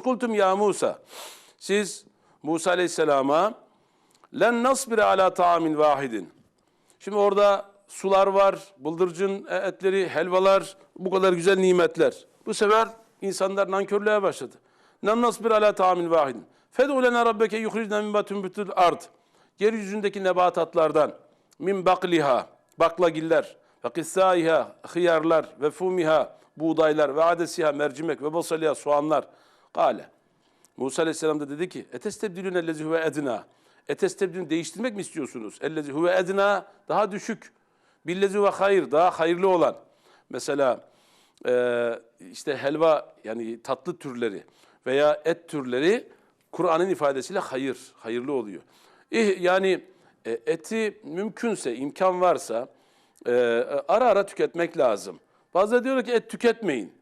Kultum ya Musa. Siz Musa Aleyhisselam'a len nasbire ala taamin vahidin. Şimdi orada sular var, bıldırcın etleri, helvalar, bu kadar güzel nimetler. Bu sefer insanlar nankörlüğe başladı. Len nasbir ala taamin vahidin. Fed'u lena rabbeke yuhricna min batun bütul ard. Yeryüzündeki nebatatlardan min bakliha, baklagiller ve kissaiha, hıyarlar ve fumiha, buğdaylar ve adesiha, mercimek ve basaliha, soğanlar. Kale. Musa Aleyhisselam da dedi ki, etestebdilün ellezi huve edna. Etestebdilün değiştirmek mi istiyorsunuz? Ellezi huve edna, daha düşük. Billezi ve hayır, daha hayırlı olan. Mesela e, işte helva yani tatlı türleri veya et türleri Kur'an'ın ifadesiyle hayır, hayırlı oluyor. İh, yani e, eti mümkünse, imkan varsa e, ara ara tüketmek lazım. Bazıları diyorlar ki et tüketmeyin.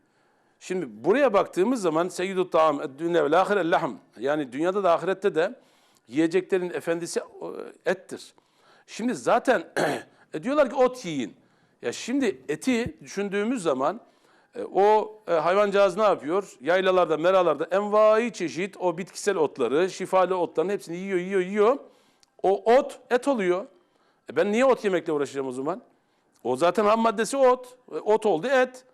Şimdi buraya baktığımız zaman seyyidut taam dünya vel ahire lahm. Yani dünyada da ahirette de yiyeceklerin efendisi ettir. Şimdi zaten e, diyorlar ki ot yiyin. Ya şimdi eti düşündüğümüz zaman e, o e, hayvancağız ne yapıyor? Yaylalarda, meralarda envai çeşit o bitkisel otları, şifalı otların hepsini yiyor, yiyor, yiyor. O ot et oluyor. E ben niye ot yemekle uğraşacağım o zaman? O zaten ham maddesi ot. E, Ot oldu et.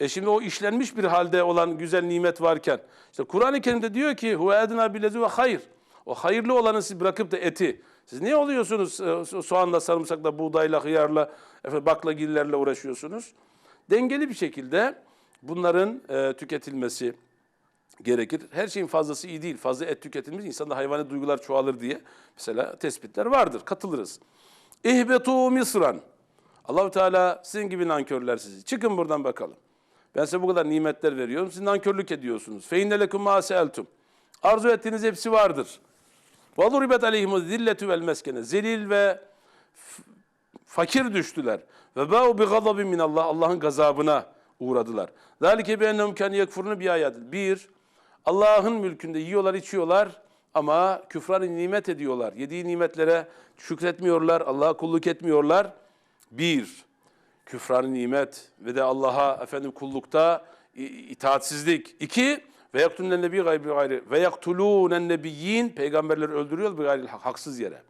E şimdi o işlenmiş bir halde olan güzel nimet varken. işte Kur'an-ı Kerim'de diyor ki huve edna billezi ve hayır. O hayırlı olanı siz bırakıp da eti. Siz niye oluyorsunuz e, so- soğanla, sarımsakla, buğdayla, hıyarla, baklagillerle uğraşıyorsunuz? Dengeli bir şekilde bunların e, tüketilmesi gerekir. Her şeyin fazlası iyi değil. Fazla et tüketilmiş insanda hayvani duygular çoğalır diye mesela tespitler vardır. Katılırız. İhbetu misran. Allahu Teala sizin gibi nankörler sizi. Çıkın buradan bakalım. Ben size bu kadar nimetler veriyorum. Siz nankörlük ediyorsunuz. Fe inne lekum ma. Arzu ettiğiniz hepsi vardır. Ve duribet aleyhimu zilletu vel meskene. Zelil ve fakir düştüler. Ve ba'u bi gazabin min Allah. Allah'ın gazabına uğradılar. Zalike bi ennehum kan yekfurun bi ayatil. Bir, Allah'ın mülkünde yiyorlar, içiyorlar ama küfran nimet ediyorlar. Yediği nimetlere şükretmiyorlar, Allah'a kulluk etmiyorlar. Bir, küfran nimet ve de Allah'a efendim kullukta itaatsizlik. İki, ve yaktulun nebi gayri gayri ve yaktulun nebiyyin peygamberleri öldürüyor bir gayri haksız yere.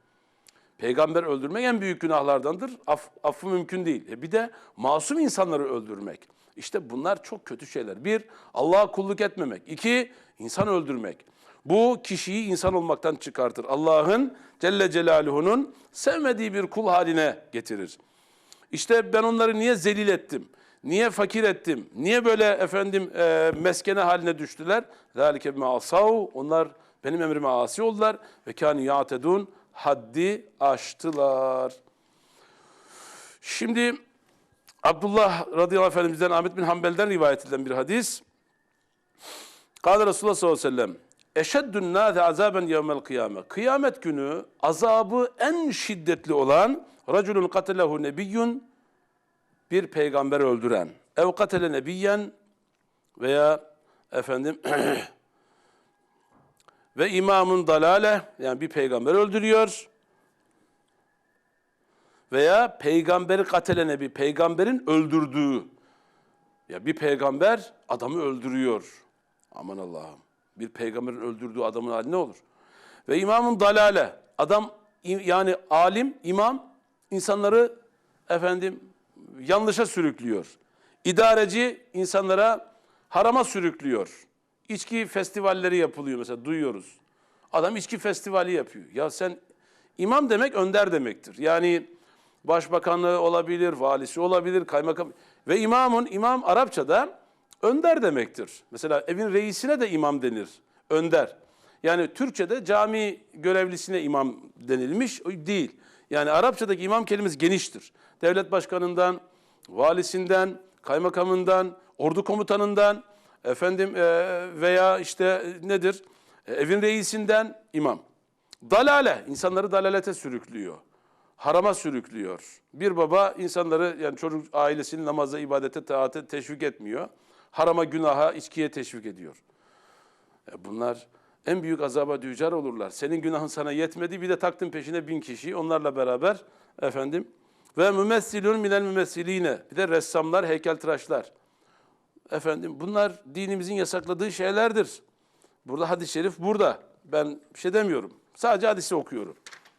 Peygamber öldürmek en büyük günahlardandır. Af, affı mümkün değil. E bir de masum insanları öldürmek. İşte bunlar çok kötü şeyler. Bir, Allah'a kulluk etmemek. İki, insan öldürmek. Bu kişiyi insan olmaktan çıkartır. Allah'ın Celle Celaluhu'nun sevmediği bir kul haline getirir. İşte ben onları niye zelil ettim? Niye fakir ettim? Niye böyle efendim e, meskene haline düştüler? Zalike bima asav. Onlar benim emrime asi oldular ve kâni ya'tedun haddi aştılar. Şimdi Abdullah radıyallahu anh efendimizden Ahmet bin Hanbel'den rivayet edilen bir hadis. Kâle Resulullah sallallahu aleyhi ve sellem Eşeddün nâze azaben yevmel kıyame. Kıyamet günü azabı en şiddetli olan raculun katelehu nebiyyun bir peygamber öldüren. Ev katele nebiyyen veya efendim ve imamın dalale yani bir peygamber öldürüyor veya peygamberi katele nebi peygamberin öldürdüğü ya bir peygamber adamı öldürüyor. Aman Allah'ım. Bir peygamberin öldürdüğü adamın hali ne olur? Ve imamın dalale. Adam yani alim, imam insanları efendim yanlışa sürüklüyor. İdareci insanlara harama sürüklüyor. İçki festivalleri yapılıyor mesela duyuyoruz. Adam içki festivali yapıyor. Ya sen imam demek önder demektir. Yani başbakanlığı olabilir, valisi olabilir, kaymakam ve imamın imam Arapçada önder demektir. Mesela evin reisine de imam denir. Önder. Yani Türkçe'de cami görevlisine imam denilmiş değil. Yani Arapçadaki imam kelimesi geniştir. Devlet başkanından, valisinden, kaymakamından, ordu komutanından, efendim e, veya işte nedir? E, evin reisinden imam. Dalale, insanları dalalete sürüklüyor. Harama sürüklüyor. Bir baba insanları yani çocuk ailesini namaza, ibadete, taate teşvik etmiyor. Harama, günaha, içkiye teşvik ediyor. E bunlar en büyük azaba düçar olurlar. Senin günahın sana yetmedi bir de taktın peşine bin kişi onlarla beraber efendim ve mümessilun minel mümessiline bir de ressamlar, heykeltıraşlar. Efendim bunlar dinimizin yasakladığı şeylerdir. Burada hadis-i şerif burada. Ben bir şey demiyorum. Sadece hadisi okuyorum.